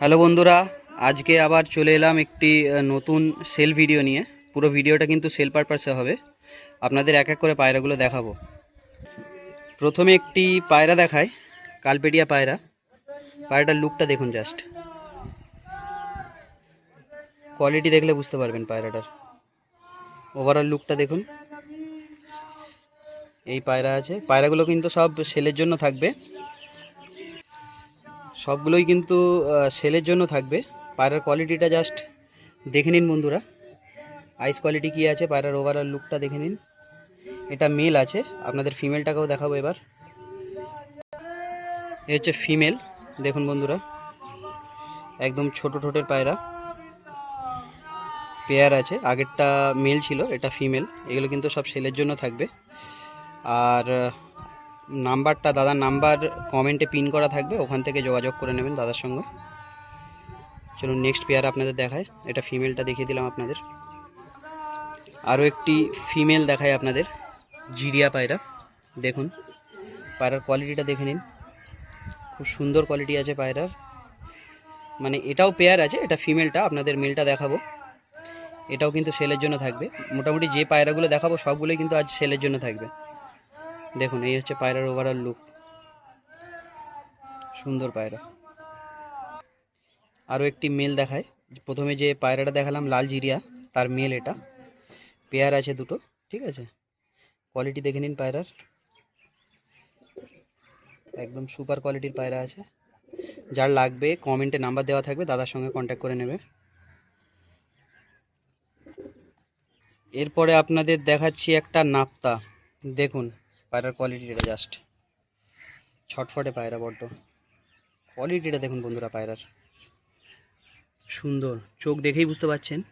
Hello বন্ধুরা, আজকে আবার চলে এলাম একটি নতুন সেল ভিডিও নিয়ে। পুরো ভিডিওটা কিন্তু সেল পারপাসে হবে। আপনাদের এক এক করে পায়রাগুলো দেখাবো। প্রথমে একটি পায়রা দেখায় কালপেটিয়া পায়রা। পায়রাটার লুকটা দেখুন জাস্ট কোয়ালিটি দেখলে বুঝতে পারবেন পায়রাটার। ওভারঅল লুকটা দেখুন। এই পায়রা আছে। পায়রাগুলো কিন্তু সব সেলের জন্য থাকবে। সবগুলোই কিন্তু সেলের জন্য থাকবে। পায়রার কোয়ালিটিটা জাস্ট দেখে নিন বন্ধুরা। আইস কোয়ালিটি কী আছে, পায়রার ওভারঅল লুকটা দেখে নিন। এটা মেল আছে, আপনাদের ফিমেলটাকেও দেখাবো এবার। এ হচ্ছে ফিমেল দেখুন বন্ধুরা। একদম ছোট ঠোঁটের পায়রা। পেয়ার আছে, আগেরটা মেল ছিল, এটা ফিমেল এগুলো কিন্তু সব সেলের জন্য থাকবে। আর নাম্বারটা, দাদার নাম্বার কমেন্টে পিন করা থাকবে, ওখান থেকে যোগাযোগ করে নেবেন দাদার সঙ্গে। চলুন নেক্সট পেয়ার আপনাদের দেখায় এটা ফিমেলটা দেখিয়ে দিলাম আপনাদের। আরও একটি ফিমেল দেখায় আপনাদের, জিরিয়া পায়রা। দেখুন, পায়রার কোয়ালিটিটা দেখে নিন। খুব সুন্দর কোয়ালিটি আছে পায়রার। মানে এটাও পেয়ার আছে, এটা ফিমেলটা আপনাদের মেলটা দেখাবো। এটাও কিন্তু সেলের জন্য থাকবে। মোটামুটি যে পায়রাগুলো দেখাবো, সবগুলোই কিন্তু আজ সেলের জন্য থাকবে। দেখুন, এই হচ্ছে পায়রার ওভারঅল লুক সুন্দর পায়রা। আরও একটি মেল দেখায়। প্রথমে যে পায়রাটা দেখালাম, লাল জিরিয়া, তার মেল এটা। পেয়ার আছে দুটো, ঠিক আছে? কোয়ালিটি দেখে নিন পায়রার। একদম সুপার কোয়ালিটির পায়রা আছে। যার লাগবে কমেন্টে নাম্বার দেওয়া থাকবে, দাদার সঙ্গে কন্ট্যাক্ট করে নেবে। এরপরে আপনাদের দেখাচ্ছি একটা নাপ্তা। দেখুন পায়রার কোয়ালিটিটা জাস্ট ছটফটে পায়রা বড্ড। কোয়ালিটিটা দেখুন বন্ধুরা পায়রার। সুন্দর। চোখ দেখেই বুঝতে পারছেন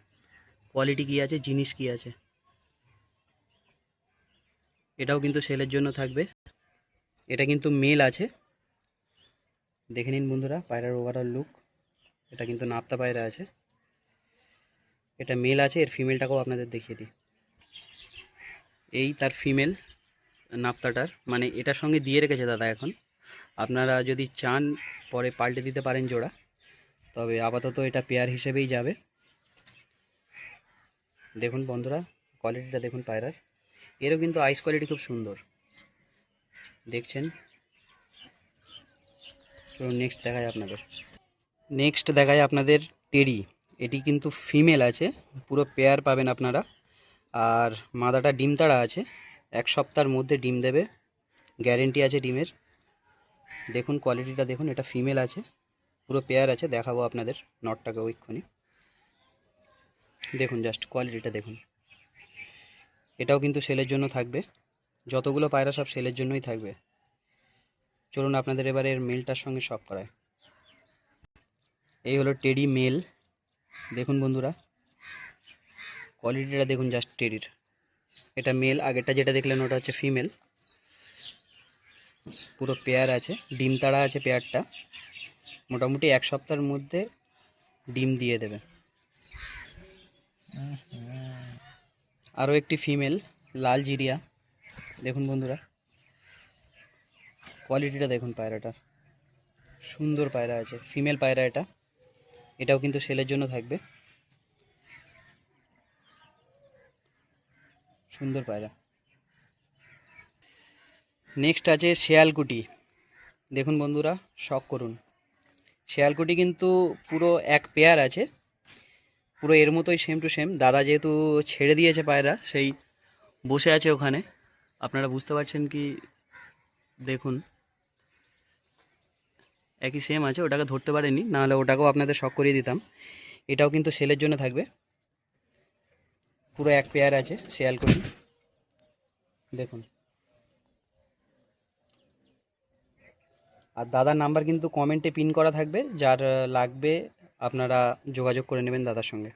কোয়ালিটি কী আছে, জিনিস কী আছে। এটাও কিন্তু সেলের জন্য থাকবে। এটা কিন্তু মেল আছে। দেখে নিন বন্ধুরা পায়রার ওভারঅল লুক এটা কিন্তু নাপ্তা পায়রা আছে। এটা মেল আছে, এর ফিমেলটাকেও আপনাদের দেখিয়ে দিই। এই তার ফিমেল নাপ্তাটার মানে এটার সঙ্গে দিয়ে রেখেছে দাদা এখন। আপনারা যদি চান, পরে পাল্টে দিতে পারেন জোড়া। তবে আপাতত এটা পেয়ার হিসেবেই যাবে। দেখুন বন্ধুরা কোয়ালিটিটা দেখুন পায়রার। এরও কিন্তু আইস কোয়ালিটি খুব সুন্দর। দেখছেন? চলুন নেক্সট দেখায় আপনাদের। নেক্সট দেখায় আপনাদের টেরি এটি কিন্তু ফিমেল আছে, পুরো পেয়ার পাবেন আপনারা। আর মাদাটা ডিম তাড়া আছে। এক সপ্তাহের মধ্যে ডিম দেবে। গ্যারেন্টি আছে ডিমের। দেখুন কোয়ালিটিটা, দেখুন এটা ফিমেল আছে। পুরো পেয়ার আছে, দেখাবো আপনাদের নটটাকে ওইক্ষুনি দেখুন জাস্ট কোয়ালিটিটা দেখুন। এটাও কিন্তু সেলের জন্য থাকবে। যতগুলো পায়রা সব সেলের জন্যই থাকবে। চলুন আপনাদের এবারে এর মেলটার সঙ্গে সব করায় এই হলো টেডি মেল। দেখুন বন্ধুরা। কোয়ালিটিটা দেখুন জাস্ট টেডির। এটা মেল আগেরটা যেটা দেখলেন ওটা হচ্ছে ফিমেল পুরো পেয়ার আছে, ডিম তাড়া আছে পেয়ারটা মোটামুটি এক সপ্তাহের মধ্যে ডিম দিয়ে দেবে। আরও একটি ফিমেল লাল জিরিয়া। দেখুন বন্ধুরা কোয়ালিটিটা দেখুন পায়রাটার। সুন্দর পায়রা আছে ফিমেল পায়রা এটা। এটাও কিন্তু সেলের জন্য থাকবে। সুন্দর পায়রা। নেক্সট আছে শেয়ালকুটি। দেখুন বন্ধুরা, শখ করুন। শেয়ালকুটি কিন্তু পুরো এক পেয়ার আছে। পুরো এর মতোই সেম টু সেম দাদা যেহেতু ছেড়ে দিয়েছে পায়রা, সেই বসে আছে ওখানে। আপনারা বুঝতে পারছেন কি? দেখুন। একই সেম আছে, ওটাকে ধরতে পারেনি, নাহলে ওটাকেও আপনাদের শখ করিয়ে দিতাম। এটাও কিন্তু সেলের জন্য থাকবে। পুরো এক পেয়ার আছে শেয়াল করি দেখুন। আর দাদার নাম্বার কিন্তু কমেন্টে পিন করা থাকবে, যার লাগবে আপনারা যোগাযোগ করে নেবেন দাদার সঙ্গে।